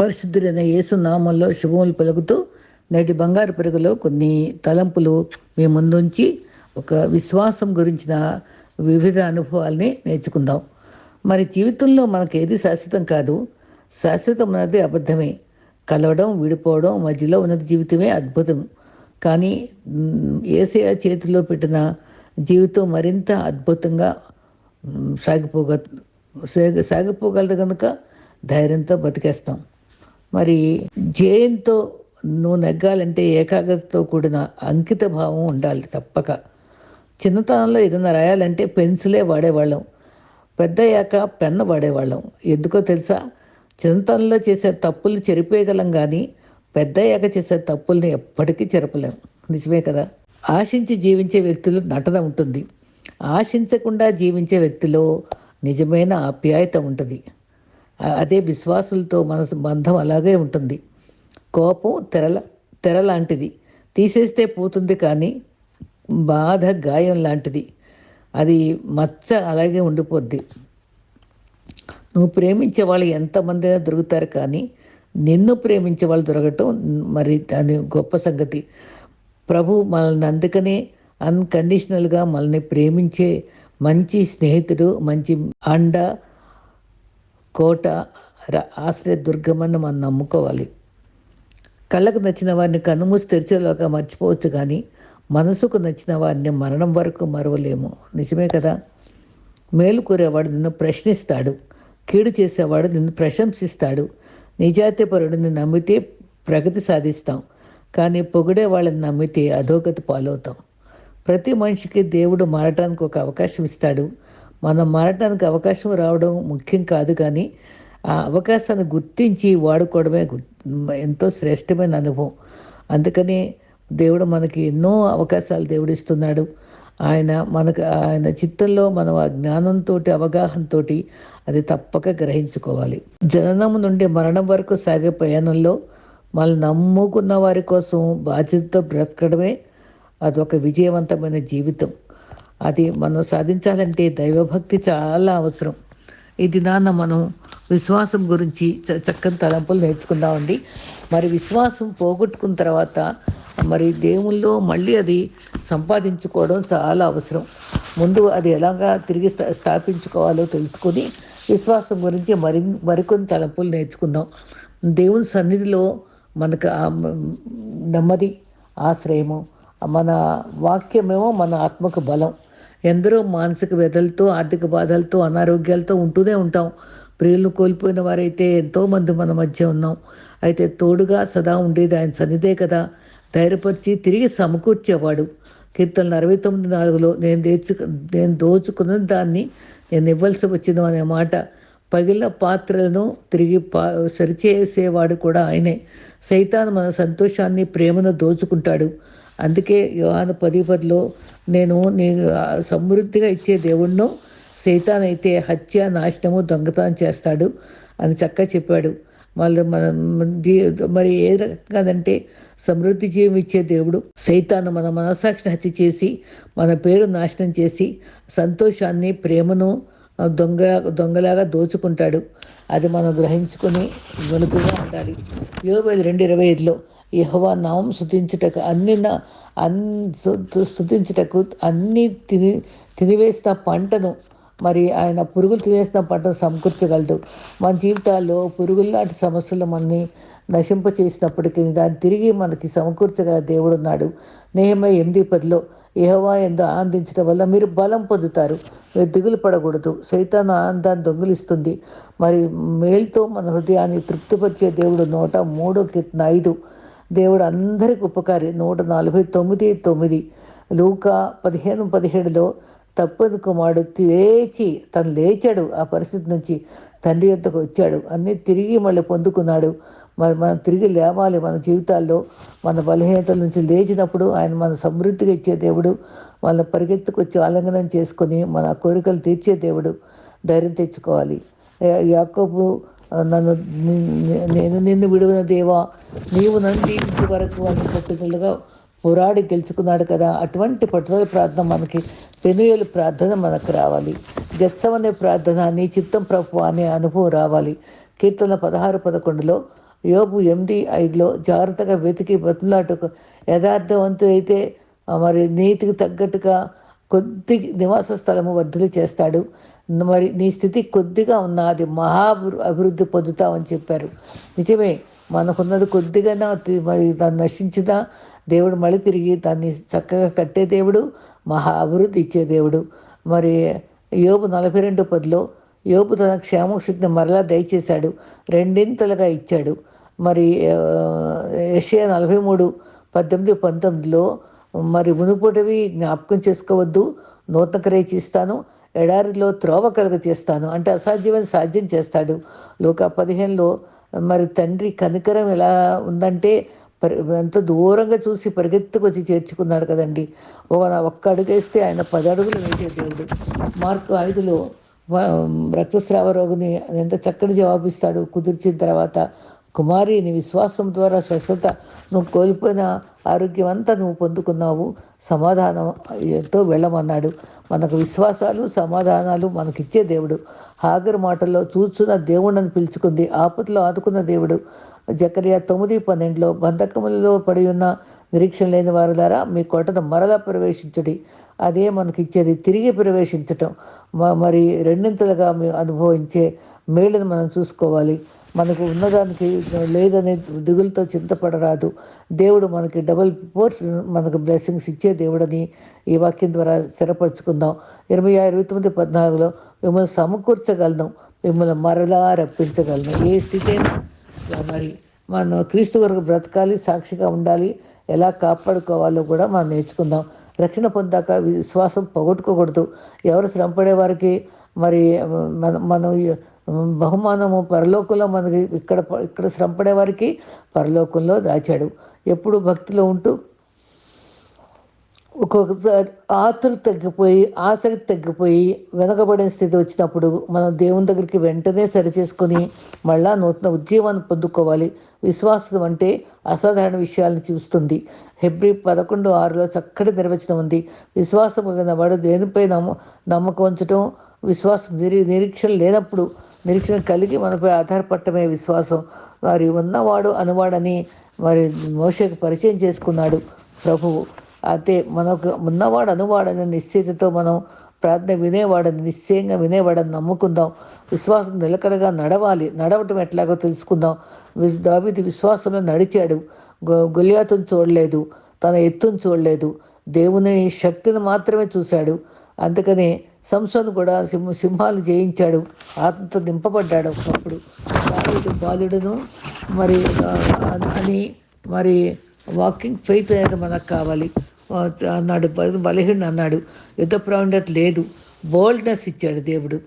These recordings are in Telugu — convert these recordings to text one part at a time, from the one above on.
పరిశుద్ధులైన యేసునామంలో శుభములు పలుకుతూ నేటి బంగారు పెరుగులో కొన్ని తలంపులు మీ ముందుంచి ఒక విశ్వాసం గురించిన వివిధ అనుభవాల్ని నేర్చుకుందాం. మరి జీవితంలో మనకు ఏది శాశ్వతం కాదు. శాశ్వతం అన్నది అబద్ధమే. కలవడం విడిపోవడం మధ్యలో ఉన్నది జీవితమే అద్భుతం. కానీ ఏసయ చేతిలో పెట్టిన జీవితం మరింత అద్భుతంగా సాగిపోగ సాగిపోగలదు కనుక ధైర్యంతో బతికేస్తాం. మరి జయంతో నువ్వు నెగ్గాలంటే ఏకాగ్రతతో కూడిన అంకిత భావం ఉండాలి తప్పక. చిన్నతనంలో ఏదైనా రాయాలంటే పెన్సిలే వాడేవాళ్ళం. పెద్దయ్యాక పెన్ను వాడేవాళ్ళం. ఎందుకో తెలుసా? చిన్నతనంలో చేసే తప్పులు చెరిపేయగలం కానీ పెద్దయ్యాక చేసే తప్పుల్ని ఎప్పటికీ చెరపలేం. నిజమే కదా? ఆశించి జీవించే వ్యక్తులు నటన ఉంటుంది. ఆశించకుండా జీవించే వ్యక్తిలో నిజమైన ఆప్యాయత ఉంటుంది. అదే విశ్వాసులతో మన బంధం అలాగే ఉంటుంది. కోపం తెరల తెర లాంటిది తీసేస్తే పోతుంది కానీ బాధ గాయం లాంటిది. అది మచ్చ అలాగే ఉండిపోద్ది. నువ్వు ప్రేమించే వాళ్ళు ఎంతమంది అయినా దొరుకుతారు కానీ నిన్ను ప్రేమించే వాళ్ళు దొరకటం మరి దాని గొప్ప సంగతి. ప్రభు మనల్ని అందుకనే అన్కండిషనల్గా మనల్ని ప్రేమించే మంచి స్నేహితుడు మంచి అండ కోట ఆశ్రయ దుర్గమని మనం నమ్ముకోవాలి. కళ్ళకు నచ్చిన వారిని కనుమూసి తెరిచేలోగా మర్చిపోవచ్చు కానీ మనసుకు నచ్చిన వారిని మరణం వరకు మరవలేము. నిజమే కదా? మేలు కోరేవాడు నిన్ను ప్రశ్నిస్తాడు. కీడు చేసేవాడు నిన్ను ప్రశంసిస్తాడు. నిజాయితీపరుడిని నమ్మితే ప్రగతి సాధిస్తాం. కానీ పొగిడే వాళ్ళని నమ్మితే అధోగతి పాలవుతాం. ప్రతి మనిషికి దేవుడు మారటానికి ఒక అవకాశం ఇస్తాడు. మనం మారటానికి అవకాశం రావడం ముఖ్యం కాదు కానీ ఆ అవకాశాన్ని గుర్తించి వాడుకోవడమే ఎంతో శ్రేష్టమైన అనుభవం. అందుకని దేవుడు మనకి ఎన్నో అవకాశాలు దేవుడిస్తున్నాడు. ఆయన మనకు ఆయన చిత్తంలో మనం ఆ జ్ఞానంతో అవగాహనతో అది తప్పక గ్రహించుకోవాలి. జననం నుండి మరణం వరకు సాగే ప్రయాణంలో మనల్ని నమ్ముకున్న వారి కోసం బాధ్యతతో బ్రతకడమే అదొక విజయవంతమైన జీవితం. అది మనం సాధించాలంటే దైవభక్తి చాలా అవసరం. ఈ దినాన మనం విశ్వాసం గురించి చ- చక్కని తలంపులు నేర్చుకుందామండి. మరి విశ్వాసం పోగొట్టుకున్న తర్వాత మరి దేవుల్లో మళ్ళీ అది సంపాదించుకోవడం చాలా అవసరం. ముందు అది ఎలాగా తిరిగి స్థా- స్థాపించుకోవాలో తెలుసుకొని విశ్వాసం గురించి మరి మరికొన్ని తలంపులు నేర్చుకుందాం. దేవుని సన్నిధిలో మనకు నెమ్మది ఆశ్రయము మన వాక్యమేమో మన ఆత్మకు బలం. ఎందరో మానసిక వ్యధలతో ఆర్థిక బాధలతో అనారోగ్యాలతో ఉంటూనే ఉంటాం. ప్రియులను కోల్పోయిన వారైతే ఎంతోమంది మన మధ్య ఉన్నాం. అయితే తోడుగా సదా ఉండేది ఆయన సన్నిధే కదా. ధైర్యపరిచి తిరిగి సమకూర్చేవాడు. కీర్తనలు అరవై తొమ్మిది నాలుగులో నేను దేచు నేను దోచుకున్న దాన్ని నేను ఇవ్వాల్సి వచ్చింది అనే మాట. పగిలిన పాత్రలను తిరిగి పా సరిచేసేవాడు కూడా ఆయనే. సైతాన్ మన సంతోషాన్ని ప్రేమను దోచుకుంటాడు. అందుకే యోహాను పది పదిలో నేను నీ సమృద్ధిగా ఇచ్చే దేవుణ్ణు సైతాన్ అయితే హత్య నాశనము దొంగతనం చేస్తాడు అని చక్కగా చెప్పాడు. మళ్ళీ మన మరి ఏ రకంగానంటే సమృద్ధి జీవం ఇచ్చే దేవుడు సైతాను మన మనసాక్షిని హత్య చేసి మన పేరు నాశనం చేసి సంతోషాన్ని ప్రేమను దొంగ దొంగలాగా దోచుకుంటాడు. అది మనం గ్రహించుకొని వెలుగుగా ఉండాలి. యోవేలు రెండు ఇరవై ఐదులో యహోవా నామం శుతించుటకు అన్ని నా అన్ శుతించుటకు అన్ని తిని తినివేసిన పంటను మరి ఆయన పురుగులు తినేసిన పంటను సమకూర్చగలడు. మన జీవితాల్లో పురుగులు లాంటి సమస్యలు మనని నశింప చేసినప్పటికీ దాన్ని తిరిగి మనకి సమకూర్చగల దేవుడు ఉన్నాడు నేహమై ఎనిమిది పదిలో యెహోవా ఎందు ఆనందించడం వల్ల మీరు బలం పొందుతారు. మీరు దిగులు పడకూడదు. సైతాన్ ఆనందాన్ని దొంగిలిస్తుంది. మరి మేలుతో మన హృదయాన్ని తృప్తిపరిచే దేవుడు నూట మూడో కీర్తన ఐదు. దేవుడు అందరికి ఉపకారి. నూట నలభై తొమ్మిది తొమ్మిది. లూకా పదిహేను పదిహేడులో తప్పని కుమారుడు లేచి తను లేచాడు. ఆ పరిస్థితి నుంచి తండ్రి యొద్దకు వచ్చాడు. అన్నీ తిరిగి మళ్ళీ పొందుకున్నాడు. మరి మనం తిరిగి లేవాలి మన జీవితాల్లో మన బలహీనతల నుంచి లేచినప్పుడు ఆయన మన సమృద్ధిగా ఇచ్చే దేవుడు వాళ్ళ పరిగెత్తుకొచ్చి ఆలింగనం చేసుకొని మన కోరికలు తీర్చే దేవుడు ధైర్యం తెచ్చుకోవాలి. యా- యాకోబు నన్ను నేను నిన్ను విడువన దేవా నీవు నన్ను ఇంటి వరకు అని పట్టుదలగా పోరాడి గెలుచుకున్నాడు కదా అటువంటి పట్టుదల ప్రార్థన మనకి పెనుయలు ప్రార్థన మనకు రావాలి. గెత్సమనే ప్రార్థన నీ చిత్తం ప్రభు అనే అనుభవం రావాలి. కీర్తన పదహారు పదకొండులో యోబు ఎనిమిది ఐదులో జాగ్రత్తగా వెతికి బతులాటకు యథార్థవంతు అయితే మరి నీతికి తగ్గట్టుగా కొద్ది నివాస స్థలము వర్ధులు చేస్తాడు. మరి నీ స్థితి కొద్దిగా ఉన్న అది మహా అభివృద్ధి పొందుతావని చెప్పారు. నిజమే మనకున్నది కొద్దిగా మరి దాన్ని నశించినా దేవుడు మళ్ళీ తిరిగి దాన్ని చక్కగా కట్టే దేవుడు మహా అభివృద్ధి ఇచ్చే దేవుడు. మరి యోబు నలభై రెండు పదిలో యోబు తన క్షేమశక్తిని మరలా దయచేశాడు రెండింతలుగా ఇచ్చాడు. మరి ఏషియా నలభై మూడు పద్దెనిమిది పంతొమ్మిదిలో మరి మునుపటివి జ్ఞాపకం చేసుకోవద్దు నూతన రేచిస్తాను ఎడారిలో త్రోవ కలుగ చేస్తాను. అంటే అసాధ్యమైన సాధ్యం చేస్తాడు. లోక పదిహేనులో మరి తండ్రి కనికరం ఎలా ఉందంటే పరి ఎంత దూరంగా చూసి పరిగెత్తుకొచ్చి చేర్చుకున్నాడు కదండి. ఒక్క అడుగేస్తే ఆయన పది అడుగులు వేసే దేవుడు. మార్కు ఐదులో రక్తస్రావ రోగిని ఎంత చక్కటి జవాబిస్తాడు కుదిర్చిన తర్వాత కుమారి నీ విశ్వాసం ద్వారా స్వస్థత నువ్వు కోల్పోయిన ఆరోగ్యం అంతా నువ్వు పొందుకున్నావు. సమాధానం ఎంతో వెళ్ళమన్నాడు. మనకు విశ్వాసాలు సమాధానాలు మనకిచ్చే దేవుడు. హాగర్ మాటల్లో చూస్తున్న దేవుడిని పిలుచుకుంది. ఆపత్లో ఆదుకున్న దేవుడు. జకరియా తొమ్మిది పన్నెండులో బంధకములలో పడి ఉన్న నిరీక్షణ లేని వారి ద్వారా మీ కోటను మరలా ప్రవేశించడి. అదే మనకిచ్చేది. తిరిగి ప్రవేశించటం. మరి రెండింతలుగా మేము అనుభవించే మేలును మనం చూసుకోవాలి. మనకు ఉన్నదానికి లేదనే దిగులతో చింతపడరాదు. దేవుడు మనకి డబుల్ పోర్ట్ మనకు బ్లెస్సింగ్స్ ఇచ్చే దేవుడని ఈ వాక్యం ద్వారా స్థిరపరచుకుందాం. ఇరవై ఇరవై తొమ్మిది పద్నాలుగులో మిమ్మల్ని సమకూర్చగలను మిమ్మల్ని మరలా రప్పించగలను. ఏ స్థితి అయినా మరి మనం క్రీస్తు వరకు బ్రతకాలి సాక్షిగా ఉండాలి ఎలా కాపాడుకోవాలో కూడా మనం నేర్చుకుందాం. రక్షణ పొందాక విశ్వాసం పోగొట్టుకోకూడదు. ఎవరు శ్రమపడే వారికి మరి మన మనం బహుమానము పరలోకంలో మనకి ఇక్కడ ఇక్కడ శ్రమపడే వారికి పరలోకంలో దాచాడు. ఎప్పుడు భక్తిలో ఉంటూ ఒక్కొక్కసారి ఆతులు తగ్గిపోయి ఆసక్తి తగ్గిపోయి వెనకబడిన స్థితి వచ్చినప్పుడు మనం దేవుని దగ్గరికి వెంటనే సరిచేసుకొని మళ్ళా నూతన ఉద్యమాన్ని పొందుకోవాలి. విశ్వాసం అంటే అసాధారణ విషయాలను చూస్తుంది. హెబ్రి పదకొండు ఆరులో చక్కటి నిర్వచనం ఉంది. విశ్వాసం వాడు దేనిపై నమ్మ నమ్మకం ఉంచడం విశ్వాసం నిరీ నిరీక్షణ లేనప్పుడు నిరీక్షణ కలిగి మనపై ఆధారపడటమే విశ్వాసం. వారి ఉన్నవాడు అనువాడని మరి మోషకు పరిచయం చేసుకున్నాడు ప్రభువు. అయితే మనకు ఉన్నవాడు అనువాడని నిశ్చితతో మనం ప్రార్థన వినేవాడని నిశ్చయంగా వినేవాడని నమ్ముకుందాం. విశ్వాసం నిలకడగా నడవాలి. నడవటం ఎట్లాగో తెలుసుకుందాం. దావిది విశ్వాసంలో నడిచాడు. గొలియాతును చూడలేదు. తన ఎత్తును చూడలేదు. దేవుని శక్తిని మాత్రమే చూశాడు. అందుకనే సంసను కూడా సింహ సింహాలు జయించాడు. ఆత్మతో నింపబడ్డాడు ఒకప్పుడు. బాలుడు బాలుడును మరి అని మరి వాకింగ్ ఫెయిత్ అనేది మనకు కావాలి. అన్నాడు బలహీన అన్నాడు. యుద్ధ ప్రావీణ్యత లేదు. బోల్డ్నెస్ ఇచ్చాడు దేవుడు.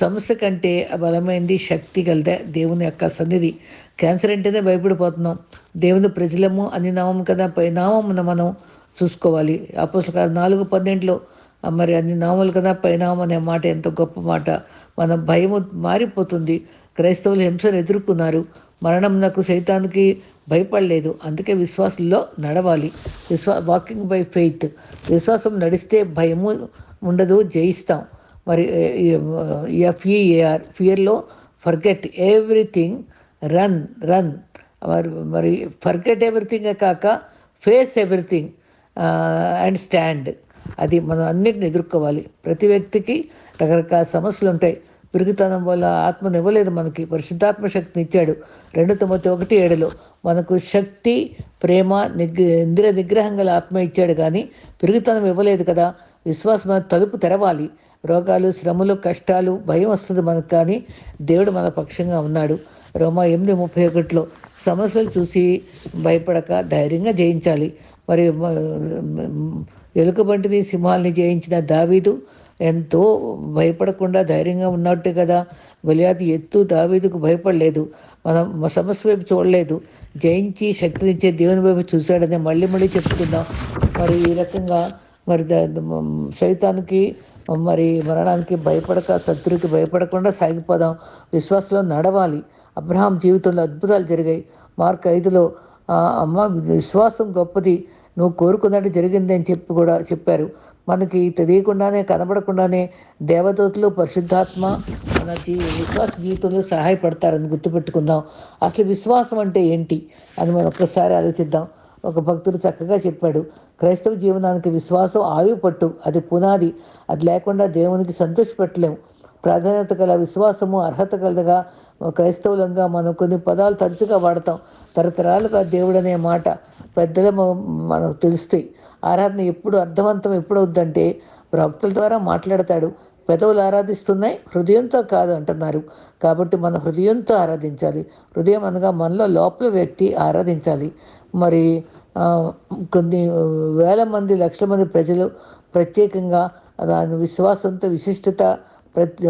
సమస్య కంటే బలమైంది శక్తి కలదే దేవుని యొక్క సన్నిధి. క్యాన్సర్ అంటేనే భయపడిపోతున్నాం. దేవుని ప్రజలము అని నామం కదా పై నామం మనం చూసుకోవాలి. అపోసల నాలుగు పన్నెండులో మరి అన్ని నామలు కదా పైనామం అనే మాట ఎంత గొప్ప మాట. మన భయము మారిపోతుంది. క్రైస్తవులు హింసను ఎదుర్కొన్నారు. మరణం నాకు సైతానికి భయపడలేదు. అందుకే విశ్వాసంలో నడవాలి. విశ్వా వాకింగ్ బై ఫెయిత్ విశ్వాసం నడిస్తే భయము ఉండదు జయిస్తాం. మరి ఎఫ్ఈఏఆర్ ఫియర్లో ఫర్గెట్ ఎవ్రీథింగ్ రన్ రన్ మరి మరి ఫర్గెట్ ఎవ్రీథింగ్ కాక ఫేస్ ఎవ్రీథింగ్ అండ్ స్టాండ్ అది మనం అన్నిటిని ఎదుర్కోవాలి. ప్రతి వ్యక్తికి రకరకాల సమస్యలు ఉంటాయి. పిరుగుతనం వల్ల ఆత్మను ఇవ్వలేదు మనకి. పరిశుద్ధాత్మ శక్తిని ఇచ్చాడు. రెండు తొమ్మిది ఒకటి ఏడులో మనకు శక్తి ప్రేమ నిగ్ ఇందిర నిగ్రహం గల ఆత్మ ఇచ్చాడు కానీ పిరుగుతనం ఇవ్వలేదు కదా. విశ్వాసం తలుపు తెరవాలి. రోగాలు శ్రమలు కష్టాలు భయం వస్తుంది మనకు కానీ దేవుడు మన పక్షంగా ఉన్నాడు. రోమా ఎనిమిది ముప్పై ఒకటిలో సమస్యలు చూసి భయపడక ధైర్యంగా జయించాలి. మరి ఎలుకబంటిని సింహాల్ని జయించిన దావీదు ఎంతో భయపడకుండా ధైర్యంగా ఉన్నట్టే కదా. గొలియాతి ఎత్తు దావీదుకు భయపడలేదు. మనం సమస్య వైపు చూడలేదు. జయించి శక్తినిచ్చే దేవుని వైపు చూశాడని మళ్ళీ మళ్ళీ చెప్పుకుందాం. మరి ఈ రకంగా మరి సైతానికి మరి మరణానికి భయపడక శత్రుకి భయపడకుండా సాగిపోదాం. విశ్వాసంలో నడవాలి. అబ్రహాం జీవితంలో అద్భుతాలు జరిగాయి. మార్క్ ఐదులో అమ్మ విశ్వాసం గొప్పది. నువ్వు కోరుకున్నట్టు జరిగింది అని చెప్పి కూడా చెప్పారు. మనకి తెలియకుండానే కనబడకుండానే దేవదూతలు పరిశుద్ధాత్మ మన జీ విశ్వాస జీవితంలో సహాయపడతారని గుర్తుపెట్టుకుందాం. అసలు విశ్వాసం అంటే ఏంటి? అని మనం ఒక్కసారి ఆలోచిద్దాం. ఒక భక్తుడు చక్కగా చెప్పాడు క్రైస్తవ జీవనానికి విశ్వాసం ఆయువు పట్టు. అది పునాది. అది లేకుండా దేవునికి సంతోషపెట్టలేము ప్రాధాన్యత గల విశ్వాసము అర్హత కలగా క్రైస్తవులంగా మనం కొన్ని పదాలు తరచుగా వాడతాం. తరతరాలుగా దేవుడు అనే మాట పెద్దల మనకు తెలుస్తాయి. ఆరాధన ఎప్పుడు అర్థవంతం ఎప్పుడు అవుద్దంటే భక్తుల ద్వారా మాట్లాడతాడు. పెదవులు ఆరాధిస్తున్నాయి హృదయంతో కాదు అంటున్నారు. కాబట్టి మన హృదయంతో ఆరాధించాలి. హృదయం అనగా మనలో లోపల వ్యక్తి ఆరాధించాలి. మరి కొన్ని వేల మంది లక్షల మంది ప్రజలు ప్రత్యేకంగా దాని విశ్వాసంతో విశిష్టత ప్రతి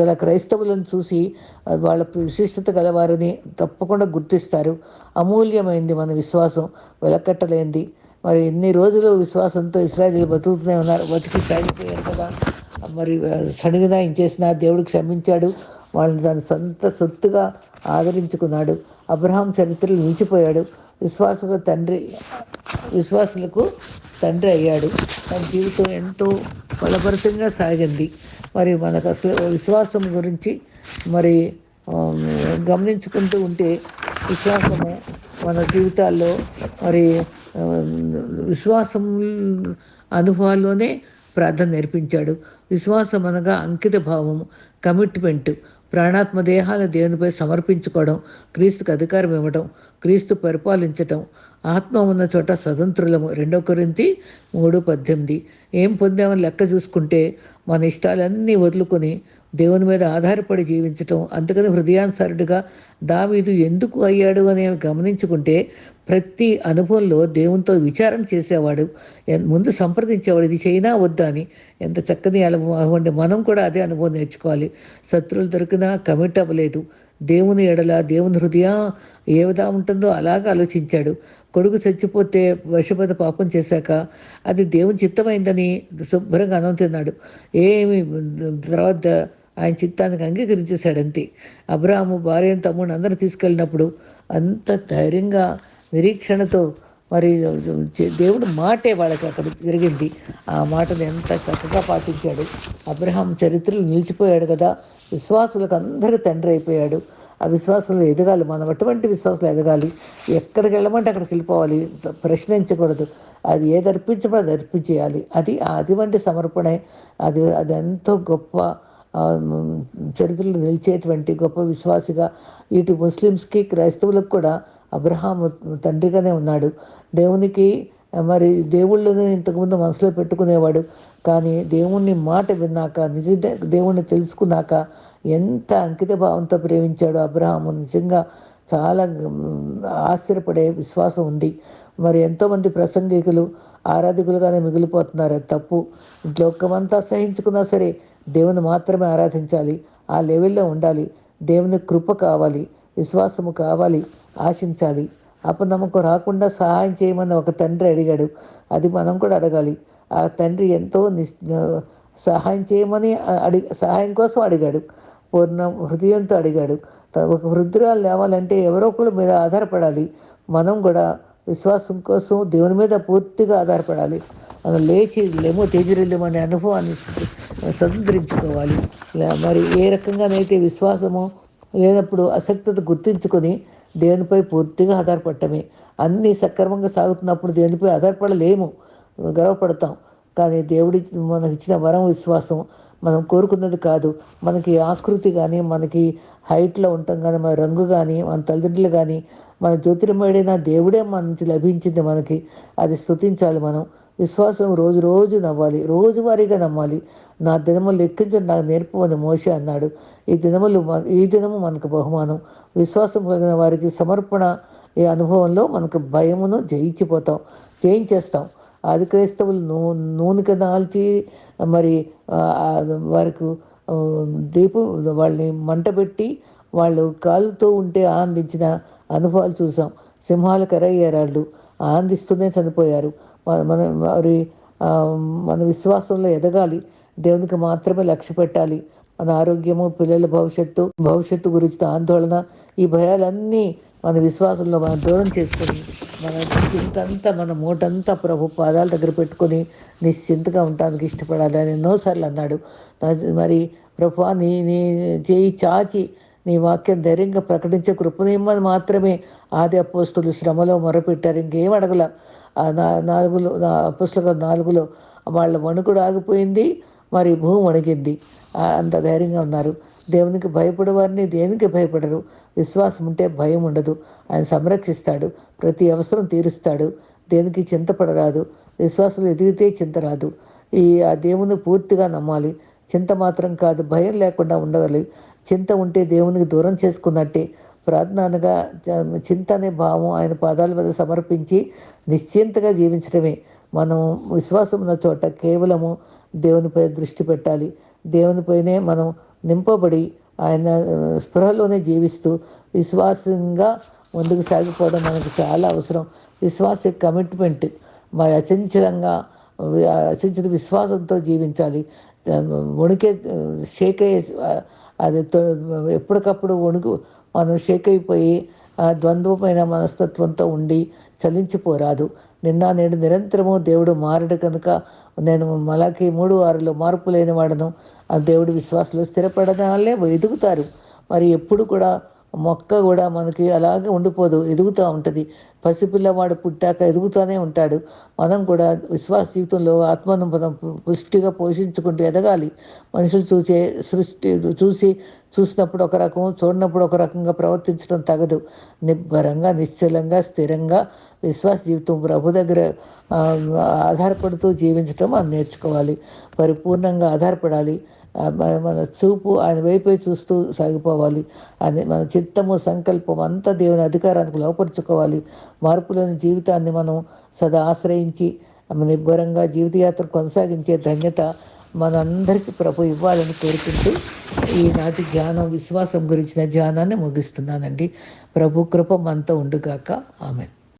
గల క్రైస్తవులను చూసి వాళ్ళ విశిష్టత గలవారిని తప్పకుండా గుర్తిస్తారు. అమూల్యమైంది మన విశ్వాసం వెలకట్టలేంది మరి ఎన్ని రోజులు విశ్వాసంతో ఇస్రాయలు బతుకుతూనే ఉన్నారు? బతికి సాగిపోయారు కదా. మరి సణిగినా చేసిన దేవుడు క్షమించాడు. వాళ్ళని దాని సొంత సొత్తుగా ఆదరించుకున్నాడు. అబ్రహాం చరిత్రలు నిలిచిపోయాడు. విశ్వాసుల తండ్రి విశ్వాసులకు తండ్రి అయ్యాడు. తన జీవితం ఎంతో బలభరితంగా సాగింది. మరి మనకు అసలు విశ్వాసం గురించి మరి గమనించుకుంటూ ఉంటే విశ్వాసము మన జీవితాల్లో మరి విశ్వాసం అనుభవాల్లోనే ప్రార్థన నేర్పించాడు. విశ్వాసం అనగా అంకిత భావము కమిట్మెంట్ ప్రాణాత్మ దేహాలను దేవునిపై సమర్పించుకోవడం క్రీస్తుకు అధికారం ఇవ్వడం క్రీస్తు పరిపాలించటం ఆత్మ ఉన్న చోట స్వతంత్రులము. రెండో కొరింతి మూడు పద్దెనిమిది. ఏం పొందామని లెక్క చూసుకుంటే మన ఇష్టాలన్నీ వదులుకొని దేవుని మీద ఆధారపడి జీవించటం అందుకని హృదయానుసారుడిగా దావీదు ఎందుకు అయ్యాడు అని గమనించుకుంటే ప్రతి అనుభవంలో దేవునితో విచారణ చేసేవాడు ముందు సంప్రదించేవాడు ఇది చైనా వద్దా అని. ఎంత చక్కని అనుభవం మనం కూడా అదే అనుభవం నేర్చుకోవాలి. శత్రువులు దొరికినా కమిట్ అవ్వలేదు. దేవుని ఎడల దేవుని హృదయం ఏ విధంగా ఉంటుందో అలాగా ఆలోచించాడు. కొడుకు చచ్చిపోతే వశపద పాపం చేశాక అది దేవుని చిత్తమైందని శుభ్రంగా అనంతున్నాడు ఏమి తర్వాత ఆయన చిత్తానికి అంగీకరించేశాడు అంతే అబ్రాహము భార్య తమ్ముడు అందరూ తీసుకెళ్ళినప్పుడు అంత ధైర్యంగా నిరీక్షణతో మరి దేవుడు మాటే వాళ్ళకి అక్కడ జరిగింది. ఆ మాటను ఎంత చక్కగా పాటించాడు. అబ్రహాం చరిత్రలు నిలిచిపోయాడు కదా. విశ్వాసులకు అందరూ తండ్రి అయిపోయాడు. ఆ విశ్వాసంలో ఎదగాలి. మనం అటువంటి విశ్వాసంలో ఎదగాలి. ఎక్కడికి వెళ్ళమంటే అక్కడికి వెళ్ళిపోవాలి. ప్రశ్నించకూడదు. అది ఏది అర్పించబడి అది అర్పించేయాలి. అది అటువంటి సమర్పణే. అది అది ఎంతో గొప్ప చరిత్రలు నిలిచేటువంటి గొప్ప విశ్వాసిగా ఇటు ముస్లిమ్స్కి క్రైస్తవులకు కూడా అబ్రహాం తండ్రిగానే ఉన్నాడు. దేవునికి మరి దేవుళ్ళను ఇంతకుముందు మనసులో పెట్టుకునేవాడు. కానీ దేవుణ్ణి మాట విన్నాక నిజ దేవుణ్ణి తెలుసుకున్నాక ఎంత అంకిత భావంతో ప్రేమించాడు అబ్రహాము. నిజంగా చాలా ఆశ్చర్యపడే విశ్వాసం ఉంది. మరి ఎంతోమంది ప్రసంగికులు ఆరాధికులుగానే మిగిలిపోతున్నారు. తప్పు లోకమంతా సహించుకున్నా సరే దేవుని మాత్రమే ఆరాధించాలి. ఆ లెవెల్లో ఉండాలి. దేవుని కృప కావాలి. విశ్వాసము కావాలి. ఆశించాలి. అపనమ్మకం రాకుండా సహాయం చేయమని ఒక తండ్రి అడిగాడు. అది మనం కూడా అడగాలి. ఆ తండ్రి ఎంతో నిస్ సహాయం చేయమని అడి సహాయం కోసం అడిగాడు. పూర్ణ హృదయంతో అడిగాడు. ఒక వృద్ధురాలు లేవాలంటే ఎవరో ఒకరి మీద ఆధారపడాలి. మనం కూడా విశ్వాసం కోసం దేవుని మీద పూర్తిగా ఆధారపడాలి. లేచి లేమో తేజరిల్లేమో అనే అనుభవాన్ని స్వతంత్రించుకోవాలి. మరి ఏ రకంగానైతే విశ్వాసము లేనప్పుడు అసక్తత గుర్తించుకొని దేనిపై పూర్తిగా ఆధారపడటమే. అన్నీ సక్రమంగా సాగుతున్నప్పుడు దేనిపై ఆధారపడలేము. గర్వపడతాం. కానీ దేవుడి మనకి ఇచ్చిన వరం విశ్వాసం మనం కోరుకున్నది కాదు. మనకి ఆకృతి కానీ మనకి హైట్లో ఉంటాం కానీ మన రంగు కానీ మన తల్లిదండ్రులు కానీ మన జ్యోతిర్మయుడైన దేవుడే మన నుంచి లభించింది మనకి. అది స్థుతించాలి మనం. విశ్వాసం రోజు రోజు నవ్వాలి రోజువారీగా నమ్మాలి. నా దినములు లెక్కించండి నాకు నేర్పమని మోసే అన్నాడు. ఈ దినములు ఈ దినము మనకు బహుమానం. విశ్వాసం కలిగిన వారికి సమర్పణ ఈ అనుభవంలో మనకు భయమును జయించిపోతాం జయించేస్తాం. ఆది క్రైస్తవులు నూ నూనెకి నాల్చి మరి వారికి దీపం వాళ్ళని మంట పెట్టి వాళ్ళు కాలుతో ఉంటే ఆనందించిన అనుభవాలు చూసాం. సింహాలు కరయ్యారాళ్ళు ఆనందిస్తూనే చనిపోయారు. మన వారి మన విశ్వాసంలో ఎదగాలి. దేవునికి మాత్రమే లక్ష్య పెట్టాలి. మన ఆరోగ్యము పిల్లల భవిష్యత్తు భవిష్యత్తు గురించి ఆందోళన ఈ భయాలన్నీ మన విశ్వాసంలో మనం దూరం చేసుకొని మన ఇంతంతా మన మూటంతా ప్రభు పాదాల దగ్గర పెట్టుకొని నిశ్చింతగా ఉండటానికి ఇష్టపడాలి. అని ఎన్నోసార్లు అన్నాడు. మరి ప్రభు నీ నీ చేయి చాచి నీ వాక్యం ధైర్యంగా ప్రకటించే కృపనిమ్మని మాత్రమే ఆది అపోస్తులు శ్రమలో మొరపెట్టారు. ఇంకేం అడగల? నాలుగులో పుస్తకం నాలుగులో వాళ్ళ వణుకుడు ఆగిపోయింది మరి భూమి వణికింది. అంత ధైర్యంగా ఉన్నారు. దేవునికి భయపడేవారిని దేనికి భయపడరు? విశ్వాసం ఉంటే భయం ఉండదు. ఆయన సంరక్షిస్తాడు ప్రతి అవసరం తీరుస్తాడు. దేనికి చింతపడరాదు. విశ్వాసం ఎదిగితే చింత రాదు ఈ ఆ దేవుని పూర్తిగా నమ్మాలి. చింత మాత్రం కాదు భయం లేకుండా ఉండగలి. చింత ఉంటే దేవునికి దూరం చేసుకున్నట్టే. ప్రార్థన అనగా చింత అనే భావం ఆయన పాదాల మీద సమర్పించి నిశ్చింతగా జీవించడమే. మనం విశ్వాసం ఉన్న చోట కేవలము దేవునిపై దృష్టి పెట్టాలి. దేవునిపైనే మనం నింపబడి ఆయన స్పృహలోనే జీవిస్తూ విశ్వాసంగా ముందుకు సాగిపోవడం మనకు చాలా అవసరం. విశ్వాస కమిట్మెంట్ మరి అచంచలంగా అచంచల విశ్వాసంతో జీవించాలి. వణికే షేక్ అయ్యే అది ఎప్పటికప్పుడు వణుకు మనం షేక్ అయిపోయి ద్వంద్వమైన మనస్తత్వంతో ఉండి చలించిపోరాదు. నిన్న నేడు నిరంతరము దేవుడు మారడు కనుక నేను మలాకి మూడు ఆరులో మార్పు లేని వాడను ఆ దేవుడు విశ్వాసంలో వల్లే ఎదుగుతారు మరి ఎప్పుడు కూడా మొక్క కూడా మనకి అలాగే ఉండిపోదు ఎదుగుతూ ఉంటుంది. పసిపిల్లవాడు పుట్టాక ఎదుగుతూనే ఉంటాడు. మనం కూడా విశ్వాస జీవితంలో ఆత్మను మనం పుష్టిగా పోషించుకుంటూ ఎదగాలి. మనుషులు చూసే సృష్టి చూసి చూసినప్పుడు ఒక రకం చూడనప్పుడు ఒక రకంగా ప్రవర్తించడం తగదు. నిబ్బరంగా నిశ్చలంగా స్థిరంగా విశ్వాస జీవితం ప్రభు దగ్గర ఆధారపడుతూ జీవించడం మనం నేర్చుకోవాలి. పరిపూర్ణంగా ఆధారపడాలి. మన చూపు ఆయన వైపే చూస్తూ సాగిపోవాలి. అని మన చిత్తము సంకల్పం అంతా దేవుని అధికారానికి లోపరుచుకోవాలి. మార్పులేని జీవితాన్ని మనం సదా ఆశ్రయించి నిబ్బరంగా జీవితయాత్ర కొనసాగించే ధన్యత మనందరికీ ప్రభు ఇవ్వాలని కోరుకుంటూ ఈనాటి ధ్యానం విశ్వాసం గురించిన ధ్యానాన్ని ముగిస్తున్నానండి. ప్రభు కృప మనతో ఉండుగాక. ఆమె